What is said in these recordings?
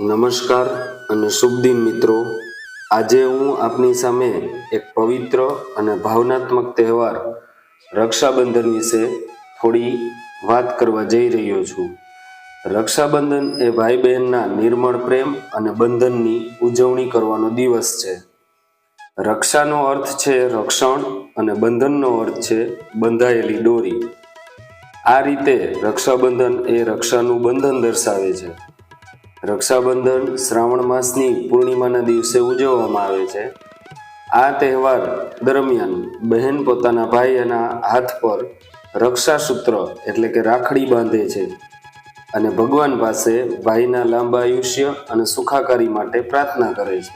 નમસ્કાર અને શુભ દિન મિત્રો. આજે હું આપની સામે એક પવિત્ર અને ભાવનાત્મક તહેવાર રક્ષાબંધન વિશે થોડી વાત કરવા જઈ રહ્યો છું. રક્ષાબંધન એ ભાઈ બહેનના નિર્મળ પ્રેમ અને બંધનની ઉજવણી કરવાનો દિવસ છે. રક્ષાનો અર્થ છે રક્ષણ અને બંધનનો અર્થ છે બંધાયેલી દોરી. આ રીતે રક્ષાબંધન એ રક્ષાનું બંધન દર્શાવે છે. રક્ષાબંધન શ્રાવણ માસની પૂર્ણિમાના દિવસે ઉજવવામાં આવે છે. આ તહેવાર દરમિયાન બહેન પોતાના ભાઈના હાથ પર રક્ષાસૂત્ર એટલે કે રાખડી બાંધે છે અને ભગવાન પાસે ભાઈના લાંબા આયુષ્ય અને સુખાકારી માટે પ્રાર્થના કરે છે.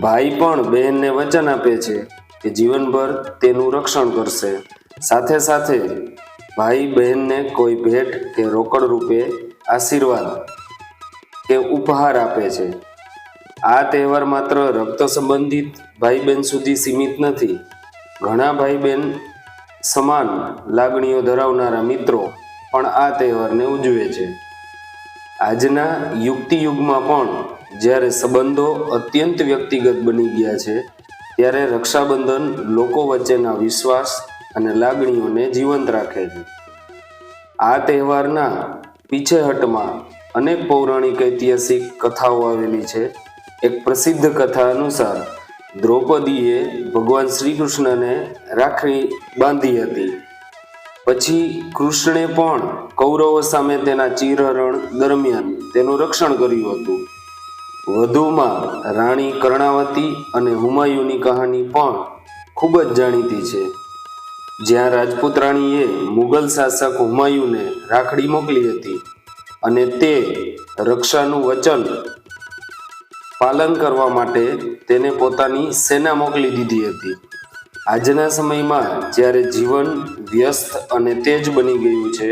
ભાઈ પણ બહેનને વચન આપે છે કે જીવનભર તેનું રક્ષણ કરશે. સાથે સાથે ભાઈ બહેનને કોઈ ભેટ કે રોકડ રૂપે આશીર્વાદ કે ઉપહાર આપે છે. આ તહેવાર માત્ર રક્ત સંબંધિત ભાઈ બહેન સુધી સીમિત નથી. ઘણા ભાઈ બહેન સમાન લાગણીઓ ધરાવનારા મિત્રો પણ આ તહેવારને ઉજવે છે. આજના યુગમાં પણ જ્યારે સંબંધો અત્યંત વ્યક્તિગત બની ગયા છે, ત્યારે રક્ષાબંધન લોકો વચ્ચેના વિશ્વાસ અને લાગણીઓને જીવંત રાખે છે. આ તહેવારના પીછેહટમાં અનેક પૌરાણિક ઐતિહાસિક કથાઓ આવેલી છે. એક પ્રસિદ્ધ કથા અનુસાર, દ્રૌપદીએ ભગવાન શ્રી કૃષ્ણને રાખડી બાંધી હતી. પછી કૃષ્ણે પણ કૌરવો સામે તેના ચિરહરણ દરમિયાન તેનું રક્ષણ કર્યું હતું. વધુમાં રાણી કર્ણાવતી અને હુમાયુની કહાની પણ ખૂબ જ જાણીતી છે. જ્યાં રાજપૂત રાણીએ મુગલ શાસક હુમાયુને રાખડી મોકલી હતી. અને તે રક્ષાનું વચન પાલન કરવા માટે તેને પોતાની સેના મોકલી દીધી હતી. આજના સમયમાં જ્યારે જીવન વ્યસ્ત અને તેજ બની ગયું છે,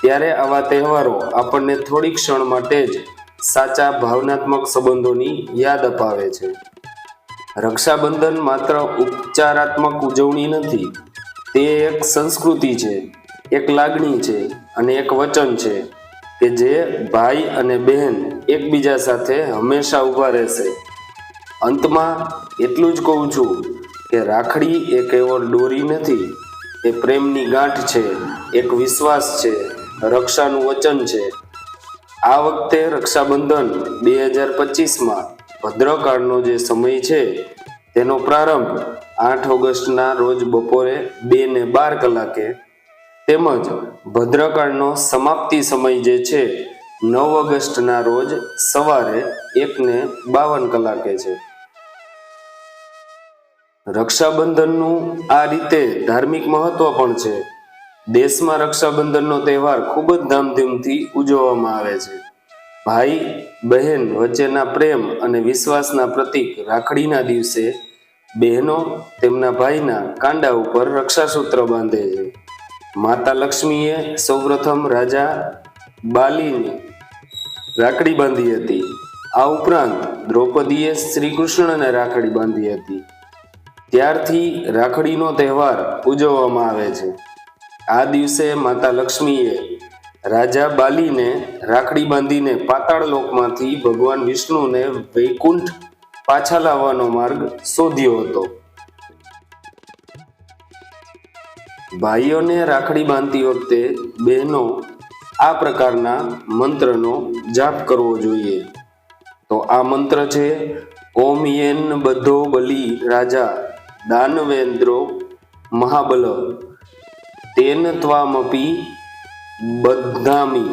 ત્યારે આવા તહેવારો આપણને થોડી ક્ષણ માટે જ સાચા ભાવનાત્મક સંબંધોની યાદ અપાવે છે. રક્ષાબંધન માત્ર ઉપચારાત્મક ઉજવણી નથી, તે એક સંસ્કૃતિ છે, એક લાગણી છે અને એક વચન છે. કે જે ભાઈ અને બહેન એકબીજા સાથે હંમેશા ઊભા રહેશે. અંતમાં એટલું જ કહું છું કે રાખડી એ કેવળ દોરી નથી, એ પ્રેમની ગાંઠ છે, એક વિશ્વાસ છે, રક્ષાનું વચન છે. આ વખતે રક્ષાબંધન બે હજાર પચીસમાં ભદ્રકાળનો જે સમય છે, તેનો પ્રારંભ આઠ ઓગસ્ટના રોજ બપોરે બે ને બાર કલાકે તેમજ ભદ્રકાળનો સમાપ્તિ સમય જે છે, નવ ઓગસ્ટના રોજ સવારે એકને બાવન કલાકે છે. રક્ષાબંધનનું આ રીતે ધાર્મિક મહત્વ પણ છે. દેશમાં રક્ષાબંધનનો તહેવાર ખૂબ જ ધામધૂમથી ઉજવવામાં આવે છે. ભાઈ, બહેન વચ્ચેના પ્રેમ અને વિશ્વાસના પ્રતીક રાખડીના દિવસે બહેનો તેમના ભાઈના કાંડા ઉપર રક્ષાસૂત્ર બાંધે છે. માતા લક્ષ્મીએ સૌપ્રથમ રાજા બાલીને રાખડી બાંધી હતી. આ ઉપરાંત દ્રૌપદીએ શ્રી કૃષ્ણને રાખડી બાંધી હતી. ત્યારથી રાખડીનો તહેવાર ઉજવવામાં આવે છે. આ દિવસે માતા લક્ષ્મીએ રાજા બાલીને રાખડી બાંધીને પાતાળ લોકમાંથી ભગવાન વિષ્ણુને વૈકુંઠ પાછા લાવવાનો માર્ગ શોધ્યો હતો. ભાઈઓને રાખડી બાંધતી વખતે બહેનો આ પ્રકારના મંત્રનો જાપ કરવો જોઈએ. તો આ મંત્ર છે, ઓમ યેન બધો બલી રાજા દાનવેન્દ્રો મહાબલ, તેન ત્વામપી બધામી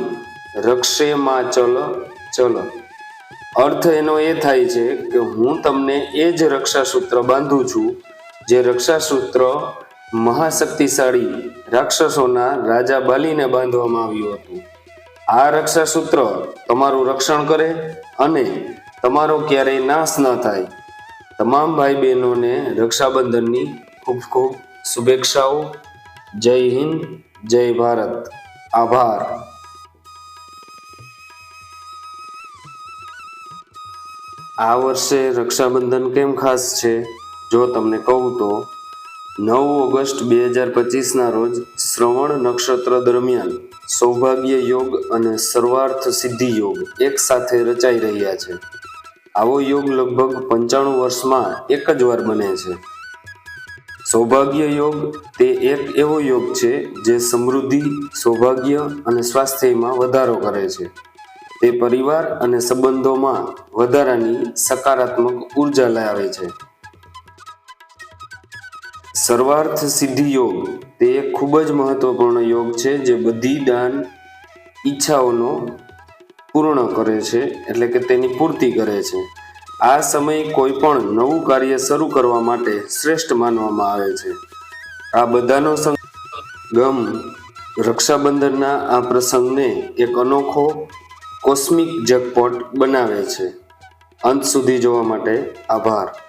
રક્ષે માં ચલ ચલ. અર્થ એનો એ થાય છે કે હું તમને એ જ રક્ષાસૂત્ર બાંધું છું, જે રક્ષાસૂત્ર મહાશક્તિશાળી રાક્ષસોના રાજા બાલીને બાંધવામાં આવ્યું હતું. આ રક્ષાસૂત્ર તમારું રક્ષણ કરે અને તમારો ક્યારેય નાશ ન થાય. તમામ ભાઈ બહેનોને રક્ષાબંધનની ખૂબ ખૂબ શુભેચ્છાઓ. જય હિન્દ, જય ભારત. આભાર. આ વર્ષે રક્ષાબંધન કેમ ખાસ છે? જો તમને કહું તો નવ ઓગસ્ટ બે હજાર પચીસના રોજ શ્રવણ નક્ષત્ર દરમિયાન સૌભાગ્ય યોગ અને સર્વાર્થ સિદ્ધિ યોગ એક સાથે રચાઈ રહ્યા છે. આવો યોગ લગભગ પંચાણું વર્ષમાં એક જ વાર બને છે. સૌભાગ્ય યોગ તે એક એવો યોગ છે જે સમૃદ્ધિ, સૌભાગ્ય અને સ્વાસ્થ્યમાં વધારો કરે છે. તે પરિવાર અને સંબંધોમાં વધારાની સકારાત્મક ઊર્જા લાવે છે. સર્વાર્થ સિદ્ધિ યોગ તે એક ખૂબ જ મહત્વપૂર્ણ યોગ છે જે બધી દાન ઈચ્છાઓનો પૂર્ણ કરે છે, એટલે કે તેની પૂર્તિ કરે છે. આ સમય કોઈ પણ નવું કાર્ય શરૂ કરવા માટે શ્રેષ્ઠ માનવામાં આવે છે. આ બધાનો ગમ રક્ષાબંધનના આ પ્રસંગને એક અનોખો કોસ્મિક જેકપોટ બનાવે છે. અંત સુધી જોવા માટે આભાર.